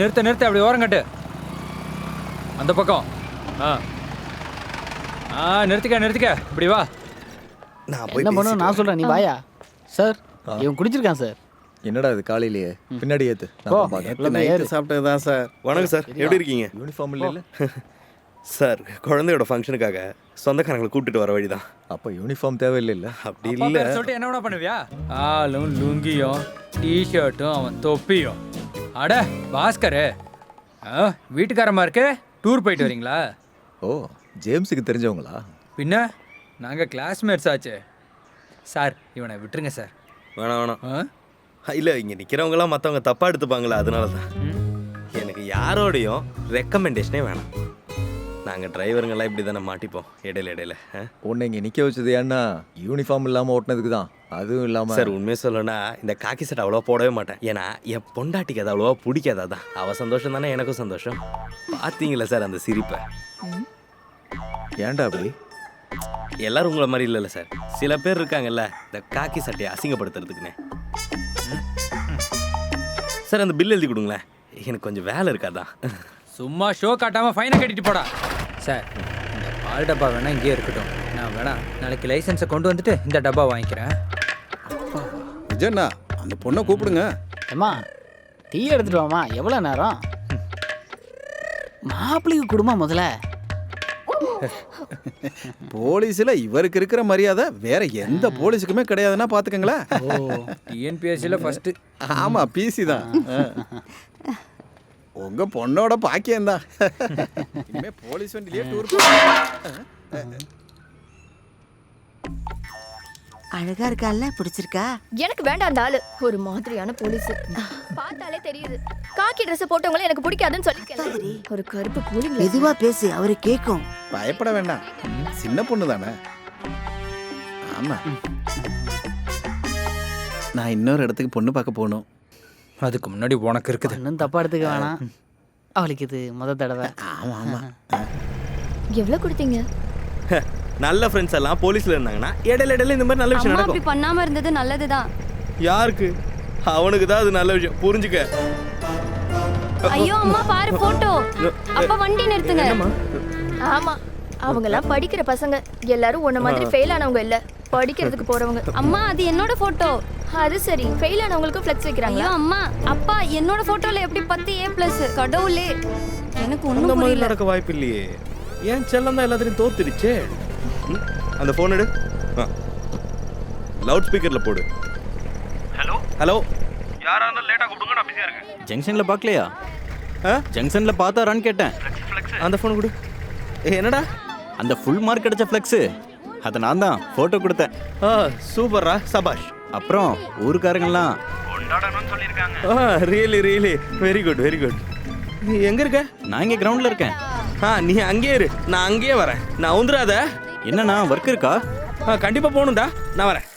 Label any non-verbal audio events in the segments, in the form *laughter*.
நிறுத்த நிறுத்த அப்படி ஓரம் கட்டு. அந்த பக்கம். ஆ. ஆ நிறுத்திக்க நிறுத்திக்க. இப்படி வா. நான் போய் என்ன பண்ணும் நான் சொல்றேன் நீ வாயா? சார் இவன் குடிச்சிருக்கான் சார். என்னடா இது காலையிலேயே? பின்னாடி ஏத்து. நான் நேத்து நைட்டு சாப்பிட்டது தான் சார். வணக்கம் சார். எப்படி இருக்கீங்க? யூனிஃபார்ம் இல்ல சார் குழந்தையோட ஃபங்க்ஷனுக்காக சொந்தக்காரங்களை கூப்பிட்டுட்டு வர வழிதான். அப்ப யூனிஃபார்ம் தேவையில்லை இல்ல? அப்படி அப்பா இல்ல. பேரை சொல்லிட்டு என்ன வேணா பண்ணுவியா? ஆளும் லுங்கியும் டிஷர்ட்டும் அவன் தொப்பியும். அட பாஸ்கரு. ஆ, வீட்டுக்காரமா இருக்கு டூர் போயிட்டு வரீங்களா? ஓ ஜேம்ஸுக்கு தெரிஞ்சவங்களா? பின்ன நாங்கள் கிளாஸ்மேட்ஸ் ஆச்சே. சார் இவனை விட்டுருங்க சார். வேணாம் வேணாம். ஆ? இல்ல இங்க நிக்கிறவங்கலாம் மத்தவங்க தப்பா எடுத்துப்பாங்களா அதனால தான் எனக்கு யாரோடையும் ரெக்கமெண்டேஷனே வேணாம். நாங்க டிரைவருங்கெல்லாம் இப்படி தானே மாட்டிப்போம் இடையில இடையில ஆ? உன்னை இங்க நிக்க வச்சது ஏன்னா யூனிஃபார்ம் இல்லாம ஓட்டுனதுக்கு தான் அதுவும் இல்லாம சார் உண்மையை சொல்லணும்னா இந்த காக்கி சட்டை அவ்வளோவா போடவே மாட்டேன். ஏன்னா என் பொண்டாட்டிக்கு அது அவ்வளோவா பிடிக்காது அதான். அவ சந்தோஷம் தானே எனக்கும் சந்தோஷம். பார்த்தீங்களா சார் அந்த சிரிப்பை? ஏன்டா அப்படி? எல்லாரும் உங்களை மாதிரி இல்லைல்ல சார். சில பேர் இருக்காங்கல்ல இந்த காக்கி சட்டையை அசிங்கப்படுத்துறதுக்குன்னு. சார் அந்த பில் எழுதி கொடுங்களேன். எனக்கு கொஞ்சம் வேலை இருக்காதான் சும்மா ஷோ காட்டாம ஃபைனை கட்டிட்டு போடா. சார் இந்த பால் டப்பா வேணா இங்கேயே இருக்கட்டும். நான் வேணா நாளைக்கு லைசன்ஸை கொண்டு வந்துட்டு இந்த டப்பா வாங்கிக்கிறேன். விஜயண்ணா அந்த பொண்ணை கூப்பிடுங்க. அம்மா டீ எடுத்துட்டு வாமா எவ்வளோ நேரம்? மாப்பிள்ளைக்கு கொடுமா முதல்ல. போலீஸ்ல இவருக்கு இருக்கிற மரியாதை வேற எந்த போலீஸுக்குமே கிடையாதுன்னா பாத்துக்கங்களேன் டிஎன்பிஎஸ்சியில் ஃபஸ்ட்டு ஆமா பிசி தான். உங்க பொண்ணோட பாக்கியம் தான் இனிமே போலீஸ் வண்டிலேயே டூர் அழகா இருக்கால்ல? பிடிச்சிருக்கா? எனக்கு வேண்டாம் அந்த ஆளு. ஒரு மாதிரியான போலீஸ். பார்த்தாலே தெரியுது. காக்கி Dress போட்டவங்கள எனக்கு பிடிக்காதுன்னு சொல்லி ஒரு கருப்பு கூலிங் மெதுவா பேசு அவரு கேக்கும். பயப்பட வேண்டாம். சின்ன பொண்ணு தானே. ஆமா. நான் இன்னொரு இடத்துக்கு பொண்ணு பார்க்க போகணும். அதுக்கு முன்னாடி உனக்கு இருக்குது. இன்னும் தப்பா எடுத்துக்க வேணாம். அவளுக்கு இது முத தடவை. ஆமா ஆமா. எவ்வளவு கொடுத்தீங்க? நல்ல ஃப்ரெண்ட்ஸ் எல்லாம் போலீஸ்ல இருந்தாங்கன்னா இடையில இடையில இந்த மாதிரி நல்ல விஷயம் அம்மா அப்படி நடக்கும் பண்ணாம இருந்தது நல்லதுதான். யாருக்கு? அவனுக்கு தான் அது நல்ல விஷயம். புரிஞ்சுக்க. ஐயோ அம்மா பாரு போட்டோ அப்பா வண்டி நிறுத்துங்க. ஆமா அவங்க எல்லாம் படிக்கிற பசங்க. எல்லாரும் உன்ன மாதிரி ஃபெயில் ஆனவங்க இல்ல. படிக்கிறதுக்கு போறவங்க. அம்மா அது என்னோட போட்டோ அது சரி ஃபெயில் ஆனவங்களுக்கு ஃப்ளெக்ஸ் ஐயோ வைக்கிறாங்களா அம்மா அப்பா என்னோட போட்டோல எப்படி பத்து ஏ பிளஸ் கடவுளே. எனக்கு ஒண்ணும் மாதிரி புரியல. நடக்க வாய்ப்பு இல்லையே. ஏன் செல்லம் தான் எல்லாத்தையும் தோத்துடுச்சே? ம், அந்த ஃபோன் எடு. லவுட் ஸ்பீக்கர்ல போடு. ஹலோ ஹலோ ஜங்ஷன்ல பார்க்கலையா? ஆ? ஜங்ஷன்ல பார்த்தாரான்னு கேட்டேன். அந்த ஃபோன் கொடு. என்னடா? அந்த ஃபுல் மார்க் கிடைச்ச ஃப்ளெக்ஸு அதை நான் தான். ஃபோட்டோ கொடுத்தேன். ஆ சூப்பர்ரா சபாஷ். அப்புறம் ஊருக்காரங்கெல்லாம். ஆ really really very good very good நீ எங்க இருக்க? நான் இங்கே கிரவுண்டில் இருக்கேன். ஆ நீ அங்கேயே இரு. நான் அங்கேயே வரேன். நான் வந்துடாத என்னண்ணா ஒர்க் இருக்கா? ஆ கண்டிப்பா போகணும்டா. நான் வரேன்.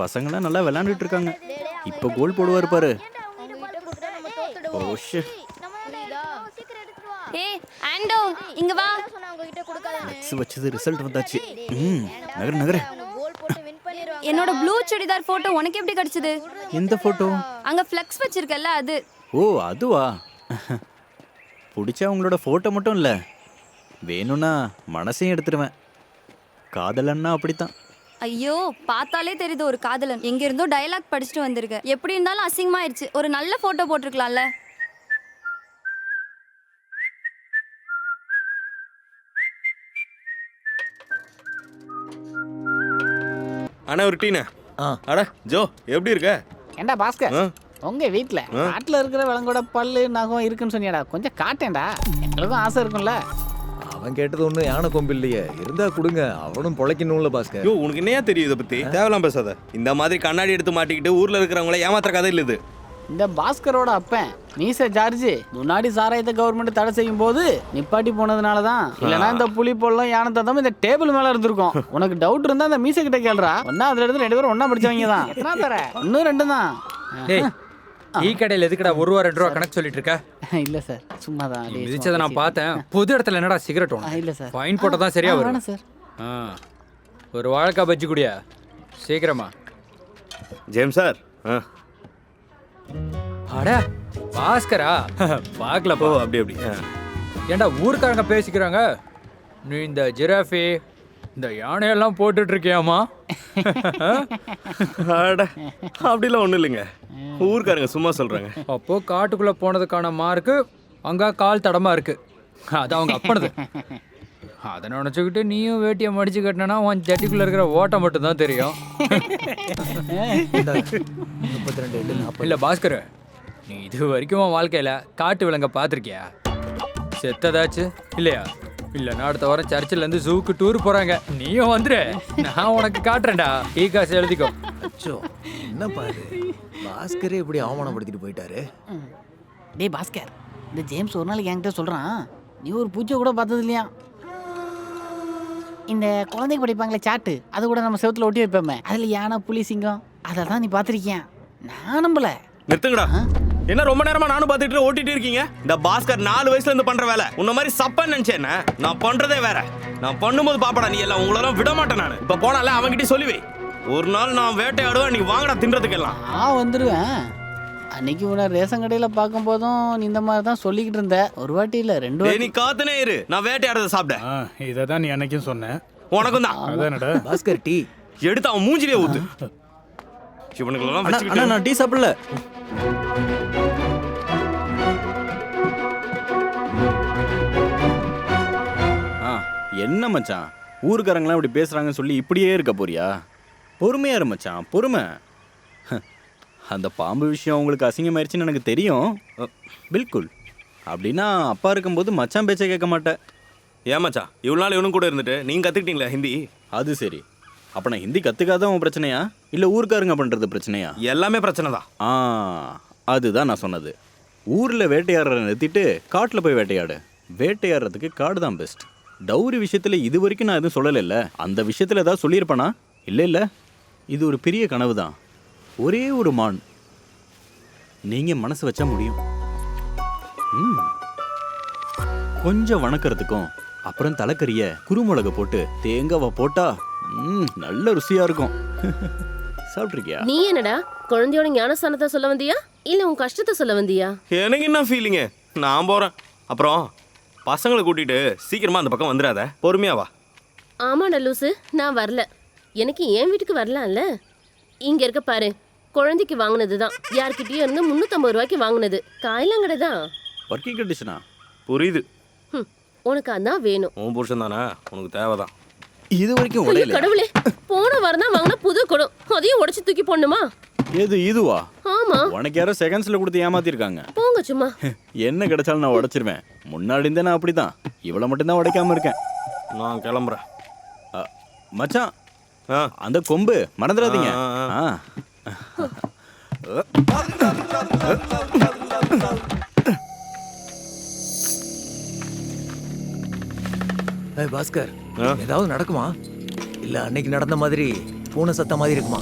பசங்களாம் நல்லா விளையாண்டுட்டு இருக்காங்க. இப்போ கோல் போடுவார் பாரு. ஓ shit. ஏய் ஆண்டோ இங்க வா. வச்சது ரிசல்ட் வந்தாச்சு. ம் நகர நகர. என்னோட ப்ளூ சுடிதார் போட்டோ உனக்கு எப்படி கிடைச்சது? எந்த ஃபோட்டோ அங்க ஃப்ளெக்ஸ் வச்சிருக்கல அது. ஓ அதுவா? பிடிச்சா உங்களோட ஃபோட்டோ மட்டும் இல்லை. வேணும்னா மனசையும் எடுத்துருவேன். காதலன்னா அப்படித்தான். ஐயோ பார்த்தாலே தெரியுது ஒரு காதலன். எங்க இருந்தோ டயலாக் படிச்சுட்டு வந்திருக்க. எப்படி இருந்தாலும் அசிங்கமாயிருச்சு. ஒரு நல்ல போட்டோ போட்டிருக்கலாம்ல. அண்ணா ஒரு டீனா ஆ. அட ஜோ எப்படி இருக்க? ஏண்டா பாஸ்கர்? உங்க வீட்ல காட்டுல இருக்கிற விலங்கோட பல்லு நகம் இருக்குன்னு சொன்னியாடா. கொஞ்சம் காட்டேன்டா எங்களுக்கும் ஆசை இருக்கும்ல. அவன் கேட்டது ஒன்றும் யானை கொம்பு இல்லையே. இருந்தா கொடுங்க அவனும் பொழைக்கணும்ல பாஸ்கர். ஐயோ உனக்கு என்னையா தெரியும் இதை பத்தி? தேவலாம் பேசாத. இந்த மாதிரி கண்ணாடி எடுத்து மாட்டிக்கிட்டு ஊர்ல இருக்கிறவங்கள ஏமாத்துற கதை இல்ல இது. இந்த பாஸ்கரோட அப்பன் மீச ஜார்ஜ் முன்னாடி சாராயத்தை கவர்மெண்ட் தடை செய்யும் போது நிப்பாட்டி போனதுனால தான் இல்லனா இந்த புலி பொல்லம் யானை தந்தம் இந்த டேபிள் மேல இருந்திருக்கும். உனக்கு டவுட் இருந்தா இந்த மீச கிட்ட கேளுடா. ஒன்னா அதுல இருந்து ரெண்டு பேரும் ஒண்ணா படிச்சவங்க தான் எத்தனை தர ஒன்னும் ரெண்டு தான். டேய் டீ கடையில் எதுக்குடா ஒரு ரூபா ரெண்டு ரூபா கணக்கு சொல்லிட்டு இருக்க *laughs* இல்ல சார் சும்மா தான் நீ மிதிச்சதை நான் பார்த்தேன். பொது இடத்துல என்னடா சிகரெட் ஆ, இல்ல சார். ஃபைன் போட்டால் தான் சரியா வரும். சார். ஆ ஒரு வாழைக்காய் பஜ்ஜி குடியா? சீக்கிரமா. ஜேம்ஸ் சார் ஆ. அட பாஸ்கரா? ஓ பார்க்கலப்பா அப்படி அப்படி. ஆ. ஏன்டா ஊருக்காரங்க பேசிக்கிறாங்க? நீ இந்த ஜிராஃபி இந்த யானையெல்லாம் போட்டுட்டு இருக்கியாமா அட அப்படிலாம் ஒன்றும் இல்லைங்க. ஊர்க்காரங்க சும்மா சொல்கிறாங்க அப்போ காட்டுக்குள்ள போனதுக்கான மார்க்கு அங்க கால் தடமா இருக்கு. அது அவங்க அப்பனது. அதை நினச்சிக்கிட்டு நீயும் வேட்டியை மடிச்சு கட்டினா உன் ஜட்டிக்குள்ள இருக்கிற ஓட்டை மட்டும் தான் தெரியும். முப்பத்தி ரெண்டு இல்ல பாஸ்கர் நீ இது வரைக்கும் உன் வாழ்க்கையில காட்டு விலங்க பார்த்திருக்கியா? செத்ததாச்சு? இல்லையா? இல்லைன்னா அடுத்த வாரம் சர்ச்சில் இருந்து ஜூக்கு டூர் போறாங்க. நீயும் வந்துரு. நான் உனக்கு காட்டுறேன்டா. டீ காசு எழுதிக்கோ. அச்சோ என்ன பாரு பாஸ்கரே இப்படி அவமானப்படுத்திட்டு போயிட்டாரு. டேய் பாஸ்கர் இந்த ஜேம்ஸ் ஒரு நாளைக்கு என்கிட்ட சொல்கிறான் நீ ஒரு பூஜை கூட பார்த்தது இல்லையா இந்த குழந்தைக்கு படிப்பாங்களே சாட்டு அது கூட நம்ம செவுத்துல ஒட்டி வைப்போமே. அதில் யானை புலி சிங்கம் அதை தான் நீ பார்த்துருக்கியா? நான் நம்பல. நிறுத்துங்கடா. என்ன ரொம்ப நேரமா நானும் பார்த்துட்டு ஓட்டிட்டு இருக்கீங்க? இந்த பாஸ்கர் நாலு வயசுல இருந்து பண்ற வேலை. உன்ன மாதிரி சப்பன்னு நினைச்சேன்? நான் பண்றதே வேற. நான் பண்ணும்போது பாப்படா நீ எல்லாம் உங்களெல்லாம் விட மாட்டேன் நான். இப்ப போனால அவன்கிட்ட சொல்லி வை ஒரு நாள் நான் வேட்டையாடுவேன் நீ வாங்கடா தின்றதுக்கு எல்லாம் நான் வந்துடுவேன் அன்னைக்கு உன்னை ரேஷன் கடையில் பார்க்கும்போதும் நீ இந்த மாதிரி தான் சொல்லிக்கிட்டு இருந்த. ஒரு வாட்டி இல்லை ரெண்டு டேய், வாட்டி. நீ காத்துனே இரு. நான் வேட்டையாடுறத சாப்பிட. இதை தான் நீ அன்னைக்கும் சொன்னேன் உனக்கும் தான். அதானடா பாஸ்கர் டீ. எடுத்து அவன் மூஞ்சிலே ஊத்து. இவனுங்களெல்லாம் அண்ணா அண்ணா வச்சுக்கிட்டு நான் டீ சாப்பிடல. ஆ என்ன மச்சான்? ஊருக்காரங்களாம் இப்படி பேசுறாங்கன்னு சொல்லி இப்படியே இருக்க போறியா? பொறுமையா இரு மச்சான் பொறுமை. அந்த பாம்பு விஷயம் உங்களுக்கு அசிங்கமாயிருச்சுன்னு எனக்கு தெரியும். பில்குல். அப்படின்னா அப்பா இருக்கும்போது மச்சான் பேச்சை கேட்க மாட்டேன் ஏமாச்சா இவ்வளவு நாள் இவனும் கூட இருந்துட்டு நீங்க கத்துக்கிட்டீங்களா ஹிந்தி? அது சரி. அப்போ நான் ஹிந்தி கற்றுக்காதான் உன் பிரச்சனையா? இல்லை ஊருக்காரங்க பண்ணுறது பிரச்சனையா? எல்லாமே பிரச்சனை தான். ஆ அதுதான் நான் சொன்னது. ஊரில் வேட்டையாடுறத நிறுத்திட்டு காட்டில் போய் வேட்டையாடு. வேட்டையாடுறதுக்கு காடு தான் பெஸ்ட் டௌரி விஷயத்தில் இது வரைக்கும் நான் எதுவும் சொல்லலைல்ல. அந்த விஷயத்தில் ஏதாவது சொல்லியிருப்பேனா? இல்லை இல்லை. இது ஒரு பெரிய கனவு தான் ஒரே ஒரு மான். நீங்கள் மனசு வச்சா முடியும். ம். கொஞ்சம் வணக்கறதுக்கும் அப்புறம் தலைக்கறிய குருமிளகை போட்டு தேங்காவை போட்டா ம், நல்ல ருசியாக இருக்கும். *laughs* சாப்பிட்ருக்கியா நீ என்னடா? குழந்தையோட ஞானஸ்தானத்தை சொல்ல வந்தியா? இல்ல உன் கஷ்டத்தை சொல்ல வந்தியா? எனக்கு என்ன ஃபீலிங்கு நான் போறேன். அப்புறம் பசங்களை கூட்டிட்டு சீக்கிரமா அந்த பக்கம் வந்துடாத. பொறுமையா வா. ஆமாடா லூசு நான் வரல. எனக்கு என் வீட்டுக்கு வரலாம்ல. இங்க இருக்க பாரு. குழந்தைக்கு வாங்கினது தான் யார்கிட்டயும் இருந்து முந்நூற்றம்பது ரூபாய்க்கு வாங்கினது. காயலாங்கடை தான் ஒர்க்கிங் கண்டிஷனா புரியுது. ஹம், உனக்கு அதான் வேணும். உன் புருஷன் தானே? உனக்கு தேவைதான். இது வரைக்கும் ஐயோ, உடையல கடவுளே. போன வாரம் தான் வாங்கின புது குடம். அதையும் உடைச்சு தூக்கி போடணுமா? எது இதுவா? ஆமா. உனக்கு யாரோ செகண்ட்ஸ்ல கொடுத்து ஏமாத்திருக்காங்க. போங்க சும்மா. *laughs* என்ன கிடைச்சாலும் நான் உடைச்சிருவேன். முன்னாடி இருந்தே நான் அப்படிதான். இவ்வளவு மட்டும்தான் உடைக்காம இருக்கேன். நான் கிளம்புறேன். அ, மச்சான். ஆ. அந்த கொம்பு மறந்துடாதீங்க. ஆ, ஆ, ஆ. ஏய் பாஸ்கர்? ஏதாவது நடக்குமா? இல்ல அன்னைக்கு நடந்த மாதிரி பூனை சத்த மாதிரி இருக்குமா.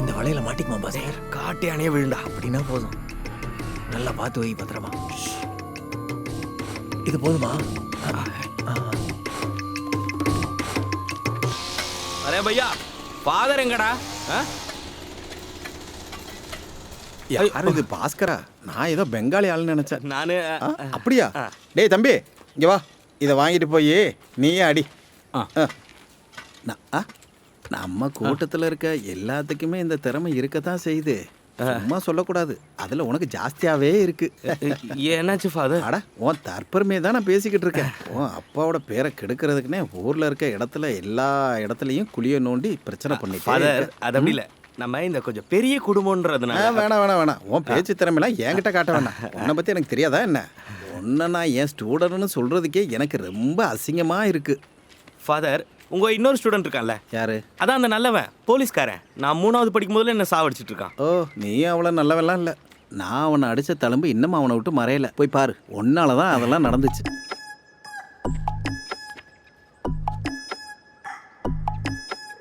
இந்த வலையில மாட்டிக்குமா பாஸ்கர்? காட்டே அணைய விழுண்டா அப்படின்னா போதும். நல்லா பார்த்து வை பத்திரமா. இது போதுமா. அரே பையா ஃபாதர் எங்கடா? யார் இது பாஸ்கரா? நான் ஏதோ பெங்காலி ஆளுன்னு நினைச்சேன். நானு அப்படியா? டேய் தம்பி இங்க வா. இதை வாங்கிட்டு போய் நீயே அடி. நம்ம கூட்டத்தில் இருக்க எல்லாத்துக்குமே இந்த திறமை இருக்கத்தான் செய்யுது. சும்மா சொல்லக்கூடாது. அதுல உனக்கு ஜாஸ்தியாவே இருக்கு. என்னாச்சு ஃபாதர் அட உன் தற்பெருமையை தான் நான் பேசிக்கிட்டு இருக்கேன். உன் அப்பாவோட பேரை கெடுக்கிறதுக்குன்னே ஊர்ல இருக்க இடத்துல எல்லா இடத்துலயும் குழிய நோண்டி பிரச்சனை பண்ணிட்டு ஃபாதர். அது அப்படி இல்ல. நம்ம இந்த கொஞ்சம் பெரிய குடும்பம்ன்றதுனால. வேணாம் வேணாம் வேணாம். உன் பேச்சு திறமைலாம் என்கிட்ட காட்ட வேணாம். உன்னை பத்தி எனக்கு தெரியாதா என்ன? உன்னை நான் என் ஸ்டூடெண்ட்னு சொல்றதுக்கே எனக்கு ரொம்ப அசிங்கமா இருக்கு. ஃபாதர் உங்க இன்னொரு ஸ்டூடெண்ட் இருக்கான்ல யாரு அதான் அந்த நல்லவன் போலீஸ்காரன் நான் மூணாவது படிக்கும் போதுல என்ன சாவடிச்சிட்டு இருக்கான் ஓ நீ அவ்வளோ நல்லவெல்லாம் இல்லை நான் அவனை அடிச்ச தழும்பு இன்னும் அவனை விட்டு மறையல போய் பாரு உன்னால தான் அதெல்லாம் நடந்துச்சு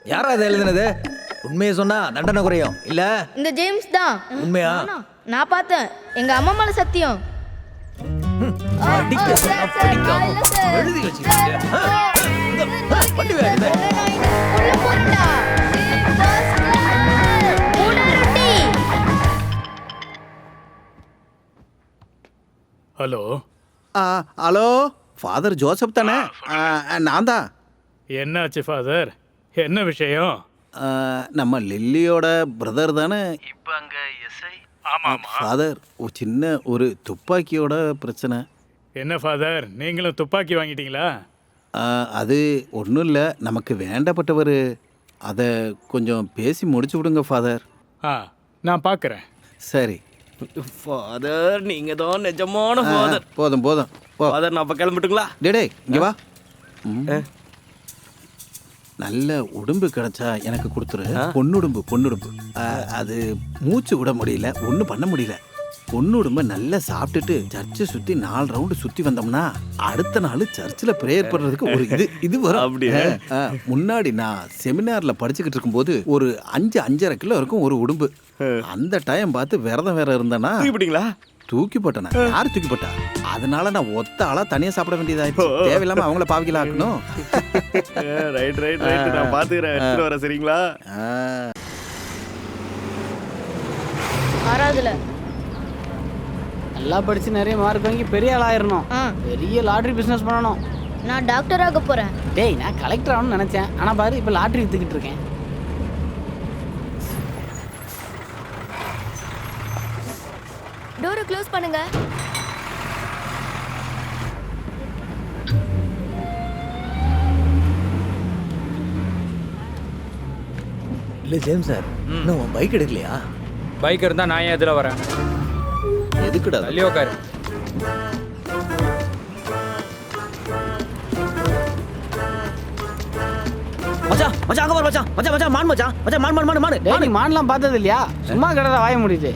யாரா அதை எழுதுனது உண்மையை சொன்னா தண்டனை குறையும் இல்ல இந்த ஜேம்ஸ் தான் உண்மையா நான் பார்த்தேன் எங்க அம்மா மேல சத்தியம் படிக்க சொன்னா படிக்காம எழுதி வச்சுக்கிட்டு வேலை ஹலோ. ஆ ஹலோ. ஃபாதர் ஜோசப் தானே? ஆ, நான் தான். என்னாச்சு ஃபாதர் என்ன விஷயம்? நம்ம லில்லியோட பிரதர் தானே? இப்போ அங்கே எஸ்ஐ ஆமா ஆமா ஃபாதர் ஒரு சின்ன ஒரு துப்பாக்கியோட பிரச்சனை. என்ன ஃபாதர் நீங்களும் துப்பாக்கி வாங்கிட்டீங்களா? அது ஒன்றும் இல்லை. நமக்கு வேண்டப்பட்டவர் அதை கொஞ்சம் பேசி முடிச்சு விடுங்க ஃபாதர் ஆ நான் பார்க்குறேன் சரி. ஃபாதர் நீங்க தான் நிஜமான ஃபாதர் போதும் போதும். போ. ஃபாதர் நான் அப்ப கிளம்பிட்டுங்களா? டே டேய் இங்கே வா. நல்ல உடும்பு கிடைச்சா எனக்கு கொடுத்துரு. பொண்ணுடும்பு பொண்ணுடும்பு அது மூச்சு விட முடியல ஒன்றும் பண்ண முடியல. பொண்ணுடும்ப நல்லா சாப்பிட்டுட்டு சர்ச்சை சுத்தி நாலு ரவுண்டு சுத்தி வந்தோம்னா அடுத்த நாள் சர்ச்சில் ப்ரேயர் பண்றதுக்கு ஒரு இது இது வரும். அப்படியா? முன்னாடி நான் செமினார்ல படிச்சுக்கிட்டு இருக்கும்போது ஒரு அஞ்சு அஞ்சரை கிலோ இருக்கும் ஒரு உடும்பு. அந்த டைம் பார்த்து விரதம் வேற இருந்தேன்னா தூக்கிட்டீங்களா தூக்கி போட்டேனா யார் தூக்கி போட்டா? அதனால நான் ஒத்த ஆளா தனியா சாப்பிட வேண்டியதாயிடுச்சு. தேவையில்லாம அவங்கள பாவிக்கலாம் ஆக்கணும். ரைட் ரைட் ரைட் நான் பாத்துக்கிறேன். எடுத்துட்டு வரேன் சரிங்களா. ஆறாவதுல நல்லா படிச்சு நிறைய மார்க் வாங்கி பெரிய ஆள் ஆயிரணும். ஆ. பெரிய லாட்ரி பிசினஸ் பண்ணணும். நான் டாக்டர் ஆக போறேன். டேய் நான் கலெக்டர் ஆகணும்னு நினைச்சேன். ஆனா பாரு இப்ப லாட்ரி வித்துக்கிட்டு இருக்கேன். டோரை க்ளோஸ் பண்ணுங்க. இல்ல ஜேம்ஸ் சார் இன்னும் உன் பைக் எடுக்கலையா? பைக் இருந்தா நான் ஏன் இதுல வரேன்? எதுக்குடா தள்ளி உட்காரு மச்சான் மச்சான் அங்க பாரு மச்சான். மச்சான் மச்சான் மான் மச்சான். மச்சான் மான் மான் மான் மான். டேய் நீ மான்லாம் பார்த்தது இல்லையா? சும்மா கிடத வாய முடியுது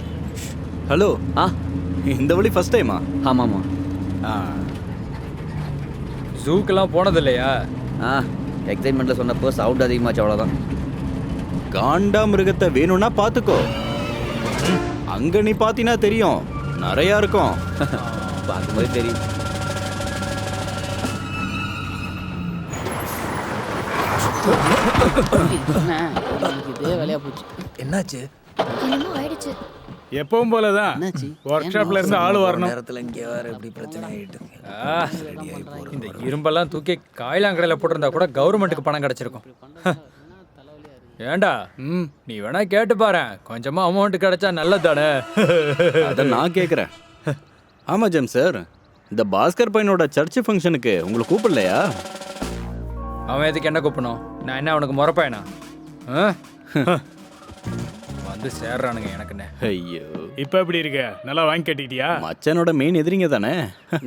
ஹலோ. ஆ? இந்த வழி ஃபர்ஸ்ட் டைமா ஆமாமா ஆ. ஜூக்கெல்லாம் போனது இல்லையா ஆ எக்ஸைட்மெண்ட்ல சொன்னப்போ சவுண்ட் அதிகமாச்சு அவ்வளவுதான். காண்டா மிருகத்தை வேணும்னா பாத்துக்கோ ம், அங்க நீ பாத்தீனா தெரியும். நிறையா இருக்கும். பார்க்கும்போது தெரியும். என்ன? உங்களுக்கு இதே வேலையா போச்சு. என்னாச்சு? என்னமோ ஆயிடுச்சு. எப்பவும் போல தான் என்னாச்சு? ஒர்க் ஷாப்ல இருந்து ஆள் வரணும். நேரத்துல இங்க வேற இப்படி பிரச்சனை ஆயிட்டு இந்த இரும்பெல்லாம் தூக்கி காயிலாங்கடையில் போட்டிருந்தா கூட கவர்மெண்ட்டுக்கு பணம் கிடைச்சிருக்கும். ஏண்டா? ம். நீ வேணா கேட்டு பாரு கொஞ்சமா அமௌண்ட் கிடைச்சா நல்லது தானே அதை நான் கேட்குறேன் ஆமா ஜெம் சார். இந்த பாஸ்கர் பையனோட சர்ச் ஃபங்க்ஷனுக்கு உங்களை கூப்பிடலையா? அவன் எதுக்கு என்ன கூப்பிடணும்? நான் என்ன அவனுக்கு முறப்பேனா ஆ? வந்து சேர்றானுங்க எனக்குன்னு. ஐயோ. இப்போ எப்படி இருக்க? நல்லா வாங்கி கட்டிக்கிட்டியா மச்சனோட மெயின் எதிரிங்க தானே?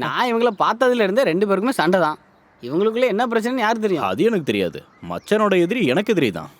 நான் இவங்கள பார்த்ததுல இருந்தே ரெண்டு பேருக்குமே சண்டை தான். இவங்களுக்குள்ள என்ன பிரச்சனைன்னு யாருக்கு தெரியும்? அது எனக்கு தெரியாது. மச்சனோட எதிரி எனக்கு எதிரி தான்